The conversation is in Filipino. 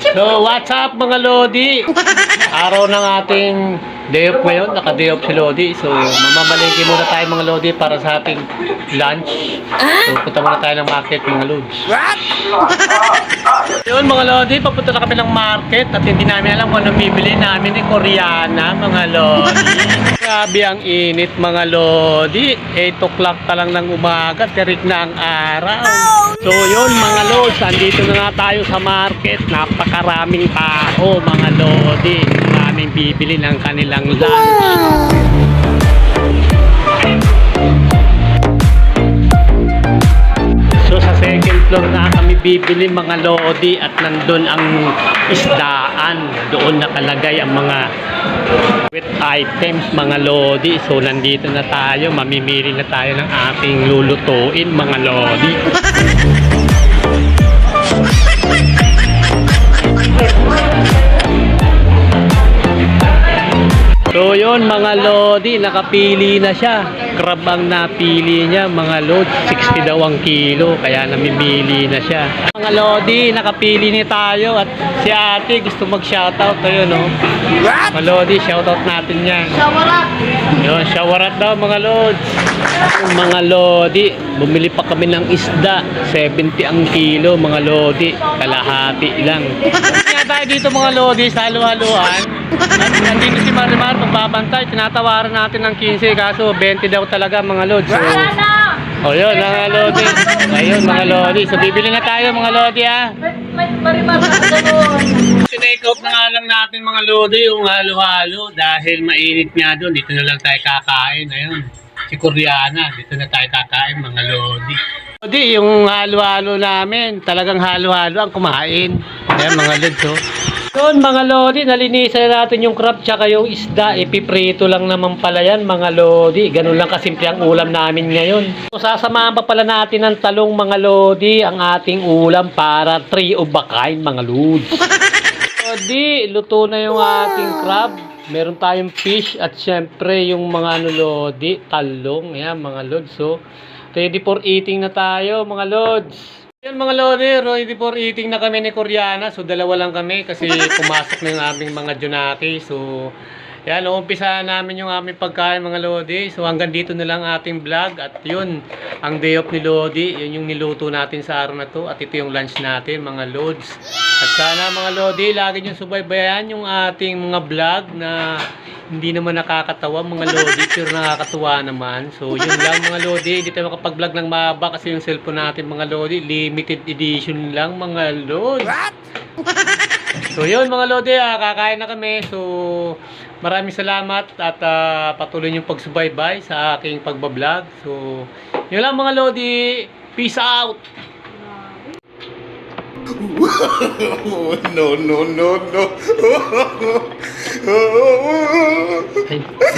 So, what's up mga Lodi? Araw ng ating day off ngayon, naka-day off si Lodi. So, mamamalingki muna tayo mga Lodi para sa ating lunch. So, punta muna tayo ng market mga Lods. Yun mga Lodi, papunta na kami ng market at hindi namin alam kung anong bibili namin ni Koreana mga Lodi. Grabe ang init mga Lodi. 8 o'clock pa lang ng umaga, tirik na ang araw. So yun mga Lods, andito na nga tayo sa market. Napakaraming tao mga Lodi. Maraming bibili ng kanilang lunch. So sa second floor na bibili mga lodi at nandun ang isdaan. Doon nakalagay ang mga wet items mga lodi. So nandito na tayo, mamimili na tayo ng ating lulutuin mga lodi. So yun mga lodi, nakapili na siya. Crab ang napili niya mga lodi. 60 daw ang kilo, kaya namimili na siya. Mga lodi, nakapili ni tayo at si ate gusto mag-shoutout tayo no. Mga lodi, shoutout natin yan. Yun, showerat daw mga. Yung Mga lodi, bumili pa kami ng isda. 70 ang kilo mga lodi. Kalahati lang. Kaya tayo dito mga lodi sa halo-haloan. Nandito si Marimar magbabantay. Tinatawaran natin ng 15 kaso 20 daw talaga mga lods. So, o yun mga lodi. Ayun mga lodi. So bibili na tayo mga lodi ah. Tinake off na nga lang natin mga lodi yung halo-halo dahil mainit nga doon. Dito na lang tayo kakain. Ayun, si Koreana. Dito na tayo kakain mga lodi. Lodi, yung halo-halo namin, talagang halo-halo ang kumain. Ayan mga lods oh. Doon mga lodi, nalinisan na natin yung crab tsaka yung isda. Ipiprito lang naman pala yan mga lodi. Ganun lang kasimple ang ulam namin ngayon. So, sasamahan pa pala natin ng talong mga lodi ang ating ulam para three of a kind mga lods. Lodi, luto na yung ating crab. Meron tayong fish at syempre yung mga ano lodi, talong. Ayan mga lods. So, ready for eating na tayo mga lods. Yan mga lodi, ready for eating na kami ni Koreana. So dalawa lang kami kasi pumasok na yung aming mga junaki. So yan, umpisa namin yung aming pagkain mga lodi. So hanggang dito na lang ating vlog. At yun, ang day off ni Lodi, yun yung niluto natin sa araw na to. At ito yung lunch natin mga lods. At sana mga lodi, lagi nyo subaybayan yung ating mga vlog na hindi naman nakakatawa mga lodi pero nakakatuwa naman. So yun lang mga lodi, hindi tayo makapag-vlog ng mahaba kasi yung cellphone natin mga lodi, limited edition lang mga lodi. So yun mga lodi, ah, kakain na kami. So maraming salamat at ah, patuloy yung pagsubaybay sa aking pagbablog. So yun lang mga lodi, peace out! no, no, no, no. Ay.